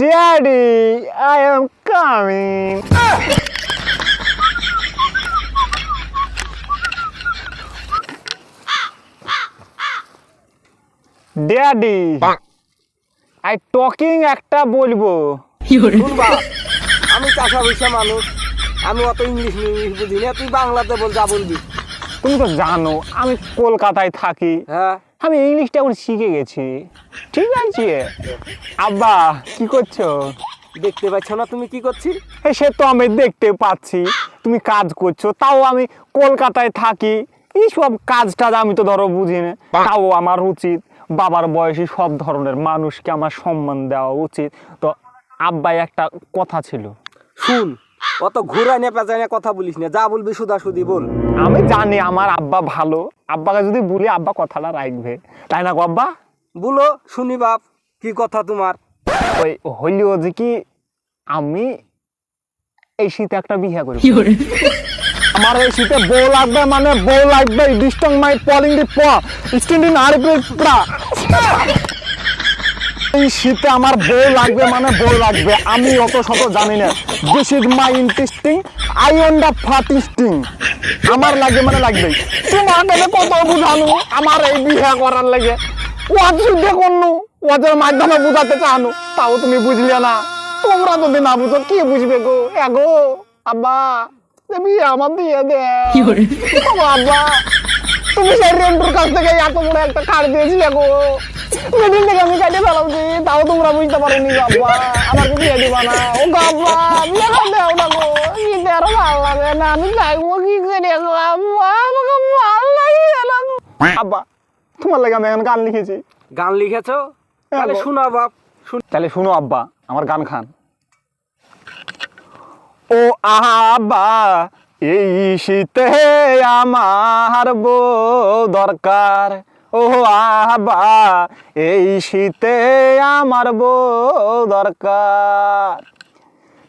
Daddy, I am coming. Daddy I talking একটা বলব। শুনবা আমি চাষা মানুষ আমি অত ইংলিশ ইংলিশ বুঝি না তুই বাংলাতে বল যা বলবি। তুমি তো জানো আমি কলকাতায় থাকি। হ্যাঁ। আমি ইংলিশটা এখন শিখে গেছি। ঠিক আছে? আব্বা কি করছ? দেখতে পাচ্ছ না তুমি কি করছি? সে তো আমি দেখতে পাচ্ছি। তুমি কাজ করছ তাও আমি কলকাতায় থাকি। এইসব কাজ টাজ আমি তো ধরো বুঝি না। তাও আমার উচিত। বাবার বয়সী সব ধরনের মানুষকে আমার সম্মান দেওয়া উচিত। তো আব্বাই একটা কথা ছিল। শুন অত ঘুরাই না পেঁচাই না কথা বলিস না যা বলবি সুদা সুদি বল। আমি জানি আমার আব্বা ভালো আব্বাকে যদি বলি আব্বা কথাটা রাখবে তাই না গো আব্বা? বলো শুনি বাপ কি কথা তোমার? ওই হইলেও যে কি আমি এই শীতে একটা বিয়ে করি। আমার এই শীতে বউ লাগবে মানে বউ লাগবে ডিস্টং মাই পলিং দি প স্ট্যান্ডিং আর প্রা এই শীতে আমার বউ লাগবে মানে বউ লাগবে। আমি অত শত জানি না। This is my interesting I one the ফাটিস্টিং আমার লাগবে মানে কত বুঝানো? আমার এই বিয়ে করার লাগে। ওয়াজ শুদ্ধে করনু ওয়াজের মাধ্যমে বুঝাতে চানো তাও তুমি বুঝলে না। তোমরা যদি না বুঝো কি বুঝবে গো? এগো আব্বা তুমি আমার দিয়ে দে। আব্বা তুমি সেই রেন্টুর কাছ থেকে এত বড় একটা কার দিয়েছিলে গো। সেদিন থেকে আমি কাটে ফেলাচ্ছি তাও তোমরা বুঝতে পারোনি গো আব্বা আমাকে বিয়ে দিবা না। ও গো আব্বা বিয়ে করে দেও না গো। বিয়ে আরও ভালো লাগে না। আমি চাইব কি করে আমাকে ভালো লাগে না। আব্বা তোমার লাগে আমি এখন গান লিখেছি। গান লিখেছো? তাহলে গো। শোনা বাপ। শুন। তাহলে শুনো আব্বা আমার গান খান। ও আব্বা এই শীতে আমার বউ দরকার। ও আব্বা এই শীতে আমার বউ দরকার।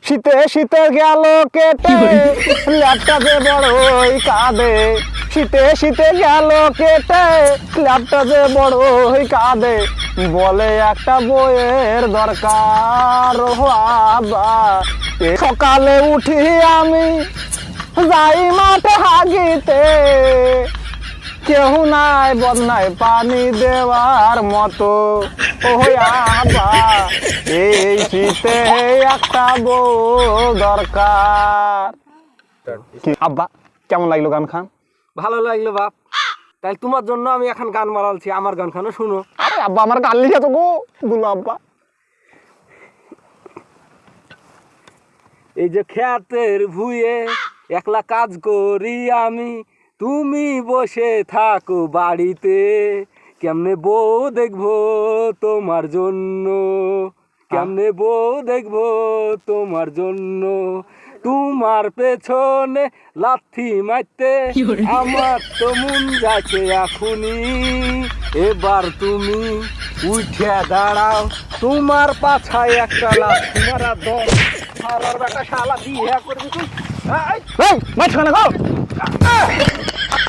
শীতে শীতে গেল কেটে ল্যাপটপে বড়ই কাঁদে। শীতে শীতে গেল কেটে ল্যাপটপে বড়ই কাঁদে। বলে একটা বইয়ের দরকার ও আব্বা এ সকালে উঠি আমি যাই মাঠে কেউ নাই বন্যায় পানি দেওয়ার মতো। আবা এই শীতে একটা বউ দরকার। আব্বা কেমন লাগল গান খান? ভালো লাগল বাপ। তাই তোমার জন্য আমি এখন গান মারালছি আমার গান খানো শুনো। আরে আব্বা আমার গান লিখে তো গো বলো আব্বা। এই যে খ্যাতের ভুয়ে একলা কাজ করি আমি তুমি বসে থাকো বাড়িতে। কেমনে বউ দেখব তোমার জন্য? কেমনে বউ দেখব তোমার জন্য? তোমার পেছনে লাথি মারতে আমার তো মন যাচ্ছে এখনই। এবার তুমি উঠে দাঁড়াও। তোমার পাছায় একটা লাথি মারা দম শালার বেটা শালা বিয়ে করবি তুই? এই মাঝখানে গো?